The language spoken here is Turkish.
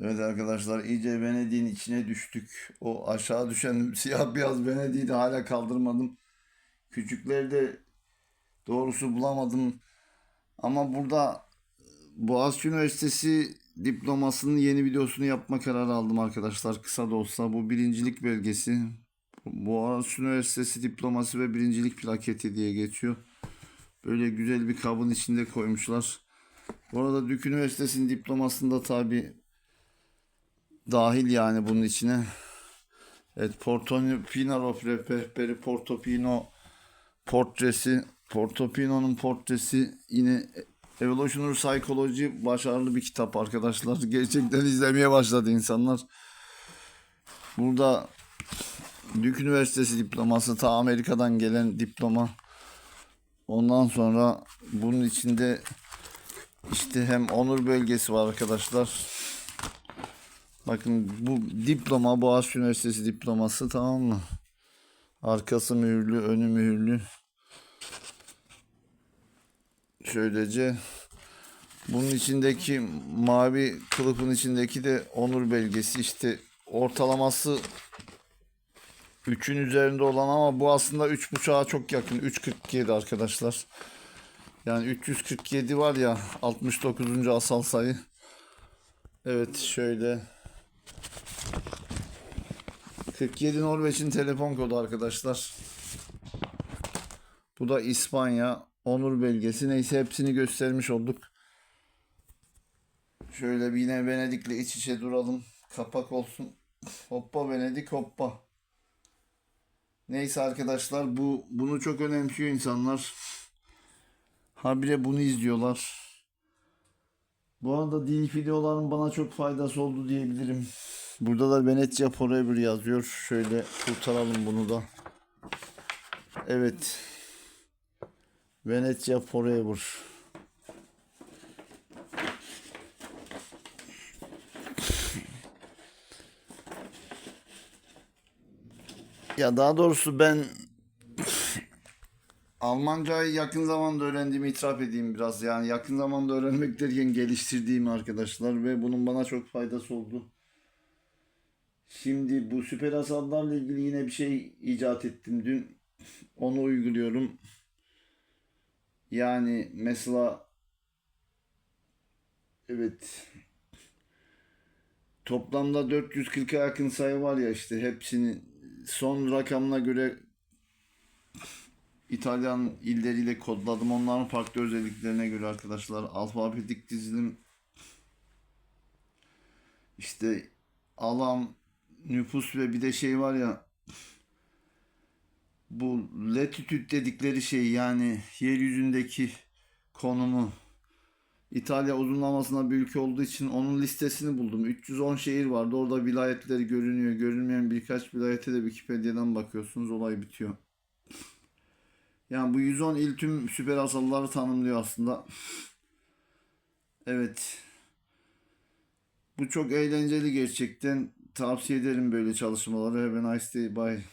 Evet arkadaşlar iyice Venedik'in içine düştük. O aşağı düşen siyah beyaz Venedik'i de hala kaldırmadım. Küçükleri de doğrusu bulamadım. Ama burada Boğaziçi Üniversitesi diplomasının yeni videosunu yapma kararı aldım arkadaşlar. Kısa da olsa bu birincilik belgesi. Boğaziçi Üniversitesi diploması ve birincilik plaketi diye geçiyor. Böyle güzel bir kabın içinde koymuşlar. Bu arada Dük Üniversitesi'nin diplomasında tabi dahil yani bunun içine. Evet Portofino rehberi Portofino portresi Portofino'nun portresi yine Evolutionary Psychology başarılı bir kitap arkadaşlar. Gerçekten izlemeye başladı insanlar. Burada Duke Üniversitesi diploması ta Amerika'dan gelen diploma. Ondan sonra bunun içinde işte hem onur belgesi var arkadaşlar. Bakın bu diploma Boğaziçi Üniversitesi diploması tamam mı? Arkası mühürlü, önü mühürlü. Şöylece bunun içindeki mavi kılıfın içindeki de onur belgesi işte ortalaması 3'ün üzerinde olan ama bu aslında 3.5'a çok yakın. 3.47 arkadaşlar. Yani 347 var ya 69. asal sayı. Evet şöyle 47 Norveç'in telefon kodu arkadaşlar. Bu da İspanya onur belgesi. Neyse hepsini göstermiş olduk. Şöyle bir yine Venedik'le iç içe duralım. Kapak olsun. Hoppa Venedik hoppa. Neyse arkadaşlar bu bunu çok önemsiyor insanlar. Habire bunu izliyorlar. Bu arada dil videoların bana çok faydası oldu diyebilirim. Burada da Venezia Forever yazıyor. Şöyle kurtaralım bunu da. Evet. Venezia Forever. Ya daha doğrusu ben Almancayı yakın zamanda öğrendiğimi itiraf edeyim biraz. Yani yakın zamanda öğrenmek derken geliştirdiğim arkadaşlar ve bunun bana çok faydası oldu. Şimdi bu süper asallarla ilgili yine bir şey icat ettim dün. Onu uyguluyorum. Yani mesela evet toplamda 440'a yakın sayı var ya işte hepsini son rakamına göre İtalyan illeriyle kodladım. Onların farklı özelliklerine göre arkadaşlar. Alfabetik dizilim işte alan, nüfus ve bir de şey var ya bu latitude dedikleri şey yani yeryüzündeki konumu İtalya uzunlamasına bir ülke olduğu için onun listesini buldum. 310 şehir vardı. Orada vilayetleri görünüyor. Görünmeyen birkaç vilayete de Wikipedia'dan bakıyorsunuz. Olay bitiyor. Yani bu 110 il tüm süper asalları tanımlıyor aslında. Evet. Bu çok eğlenceli gerçekten. Tavsiye ederim böyle çalışmaları. Have a nice day. Bye.